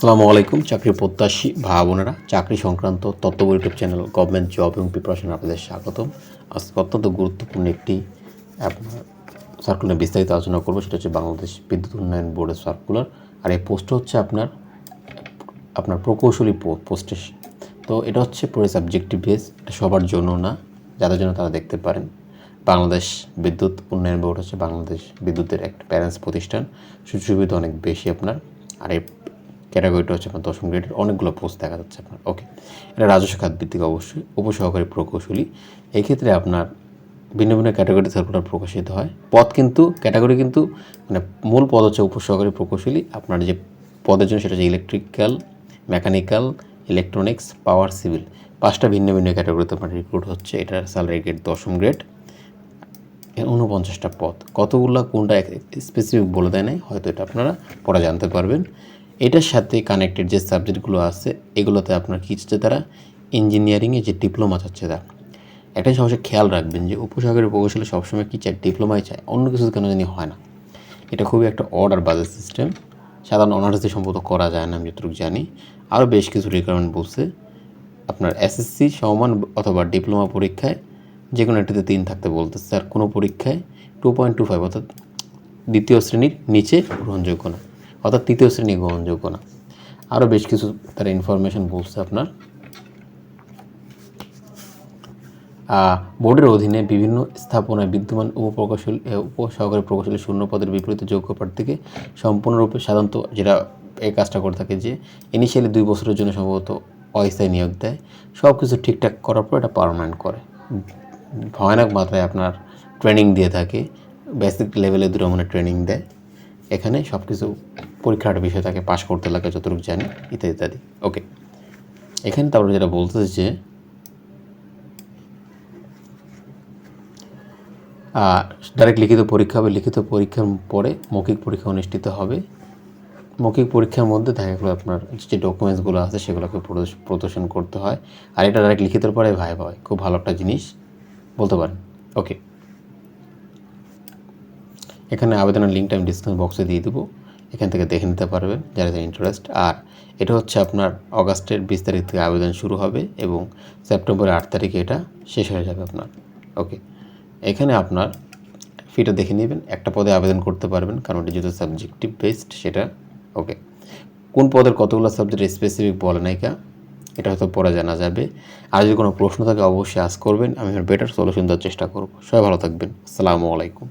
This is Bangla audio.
আসসালামু আলাইকুম, চাকরি প্রত্যাশী ভাই বোনেরা। চাকরি সংক্রান্ত তথ্য ইউটিউব চ্যানেল গভর্নমেন্ট জব এবং প্রিপারেশন আপনাদের স্বাগতম। আজকে অত্যন্ত গুরুত্বপূর্ণ একটি, আপনার সার্কুলার বিস্তারিত আলোচনা করব। সেটা হচ্ছে বাংলাদেশ বিদ্যুৎ উন্নয়ন বোর্ডের সার্কুলার আর এই পোস্ট হচ্ছে আপনার আপনার প্রকৌশলী পোস্টে তো এটা হচ্ছে পুরো সাবজেক্টিভ বেস এটা সবার জন্য না, যাদের জন্য তারা দেখতে পারেন। বাংলাদেশ বিদ্যুৎ উন্নয়ন বোর্ড হচ্ছে বাংলাদেশ বিদ্যুতের একটা প্যারেন্টস প্রতিষ্ঠান। সুযোগ সুবিধা অনেক বেশি আপনার। আর ক্যাটাগরিটা হচ্ছে আপনার দশম গ্রেডের অনেকগুলো পোস্ট দেখা যাচ্ছে আপনার। ওকে এটা রাজস্ব খাত ভিত্তিক অবশ্যই, উপসহকারী প্রকৌশলী। এই ক্ষেত্রে আপনার ভিন্ন ভিন্ন ক্যাটাগরি সার্কুলার প্রকাশিত হয়। পদ কিন্তু ক্যাটাগরি কিন্তু মানে মূল পদ হচ্ছে উপসহকারী প্রকৌশলী। আপনার যে পদের জন্য সেটা হচ্ছে electrical mechanical electronics power civil পাঁচটা ভিন্ন ভিন্ন ক্যাটাগরিতে আপনার রিক্রুট হচ্ছে। এটার স্যালারি গ্রেড দশম গ্রেড উনপঞ্চাশটা পদ। কতগুলো, কোনটা স্পেসিফিক বলে দেয় নাই, হয়তো এটা আপনারা পরে জানতে পারবেন। এটার সাথে কানেক্টেড যে সাবজেক্টগুলো আছে, এগুলোতে আপনার কী হচ্ছে তারা? ইঞ্জিনিয়ারিংয়ে যে ডিপ্লোমা চাচ্ছে তারা। একটা সমস্যা খেয়াল রাখবেন যে উপসাগরের প্রকৌশলে সবসময় কী চায়? ডিপ্লোমাই চায়। অন্য কিছু কেন জানি হয় না। এটা খুবই একটা অর্ডার বাজেট সিস্টেম সাধারণ অনার্স দিয়ে সম্ভবত করা যায় না, আমি যতটুকু জানি। আরও বেশ কিছু রিকোয়ারমেন্ট বলছে। আপনার এসএসসি সমান অথবা ডিপ্লোমা পরীক্ষায় যে কোনো একটিতে তিন থাকতে বলতেছে। আর কোনো পরীক্ষায় টু পয়েন্ট টু ফাইভ অর্থাৎ দ্বিতীয় শ্রেণির নিচে গ্রহণযোগ্য না। অর্থাৎ তৃতীয় শ্রেণি গ্রহণযোগ্য না। আরও বেশ কিছু তারা ইনফরমেশন বলছে আপনার। বোর্ডের অধীনে বিভিন্ন স্থাপনায় বিদ্যমান উপপ্রকৌশল উপসহকারী প্রকৌশলী শূন্য পদের বিপরীতে যোগ্য প্রার্থীকে সম্পূর্ণরূপে সাধারণত যেটা এই কাজটা করে থাকে যে ইনিশিয়ালি দুই বছরের জন্য সম্ভবত অস্থায়ী নিয়োগ দেয়। সব কিছু ঠিকঠাক করার পর এটা পারমানেন্ট করে। ভয়ানক মাত্রায় আপনার ট্রেনিং দিয়ে থাকে। বেসিক লেভেলে দুটো মানে ট্রেনিং দেয়। এখানে সব কিছু পরীক্ষার বিষয় তাকে পাশ করতে লাগে, যতটুকু জানি, ইত্যাদি ইত্যাদি। ওকে এখানে তারপরে যেটা বলতেছে যে ডাইরেক্ট লিখিত পরীক্ষা হবে, লিখিত পরীক্ষার পরে মৌখিক পরীক্ষা অনুষ্ঠিত হবে। মৌখিক পরীক্ষার মধ্যে দেখা গেলো আপনার যে ডকুমেন্টসগুলো আছে, সেগুলোকে প্রদর্শ- প্রদর্শন করতে হয়। আর এটা ডাইরেক্ট লিখিতের পরে ভাই ভাই খুব ভালো একটা জিনিস। বলতে পারেন। ওকে এখানে আবেদনের লিঙ্কটা আমি ডিসক্রিপশন বক্সে দিয়ে দেবো। এখান থেকে দেখে নিতে পারবেন, যারা যারা ইন্টারেস্ট আর এটা হচ্ছে আপনার অগাস্টের বিশ তারিখ থেকে আবেদন শুরু হবে এবং সেপ্টেম্বরের আট তারিখে এটা শেষ হয়ে যাবে আপনার। ওকে? এখানে আপনার ফিটা দেখে নেবেন, একটা পদে আবেদন করতে পারবেন, কারণ এটা যেহেতু সাবজেক্টিভ বেসড সেটা। ওকে? কোন পদের কতগুলো সাবজেক্ট স্পেসিফিক বলে নাই কা? এটা হয়তো পরে জানা যাবে। আর যদি কোনো প্রশ্ন থাকে, অবশ্যই আস করবেন, আমি বেটার সলিউশন দেওয়ার চেষ্টা করব। সবাই ভালো থাকবেন। আসসালামু আলাইকুম।